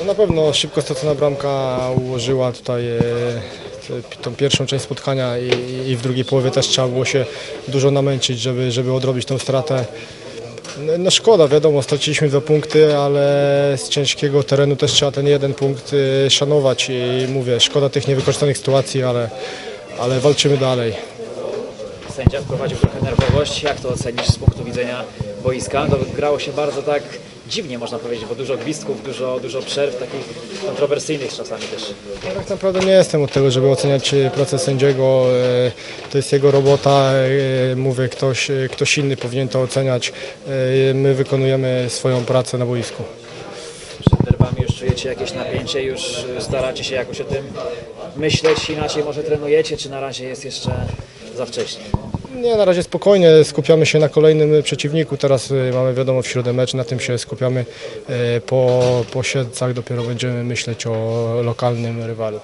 No na pewno szybko stracona bramka ułożyła tutaj e, tą pierwszą część spotkania i, i w drugiej połowie też trzeba było się dużo namęczyć, żeby, żeby odrobić tą stratę. No, no szkoda, wiadomo, straciliśmy dwa punkty, ale z ciężkiego terenu też trzeba ten jeden punkt e, szanować i mówię, szkoda tych niewykorzystanych sytuacji, ale, ale walczymy dalej. Sędzia wprowadził trochę nerwowość. Jak to ocenisz z punktu widzenia boiska? To grało się bardzo tak dziwnie, można powiedzieć, bo dużo gwizdków, dużo, dużo przerw, takich kontrowersyjnych czasami też. Ja tak naprawdę nie jestem od tego, żeby oceniać e, pracę sędziego. E, To jest jego robota. e, Mówię, ktoś, ktoś inny powinien to oceniać. My wykonujemy swoją pracę na boisku. Przed derbami już czujecie jakieś napięcie, już y, staracie się jakoś o tym myśleć, inaczej może trenujecie, czy na razie jest jeszcze za wcześnie? Nie, na razie spokojnie, skupiamy się na kolejnym przeciwniku. Teraz e, mamy wiadomo w środę mecz, na tym się skupiamy. E, Po, po siedcach dopiero będziemy myśleć o lokalnym rywalu.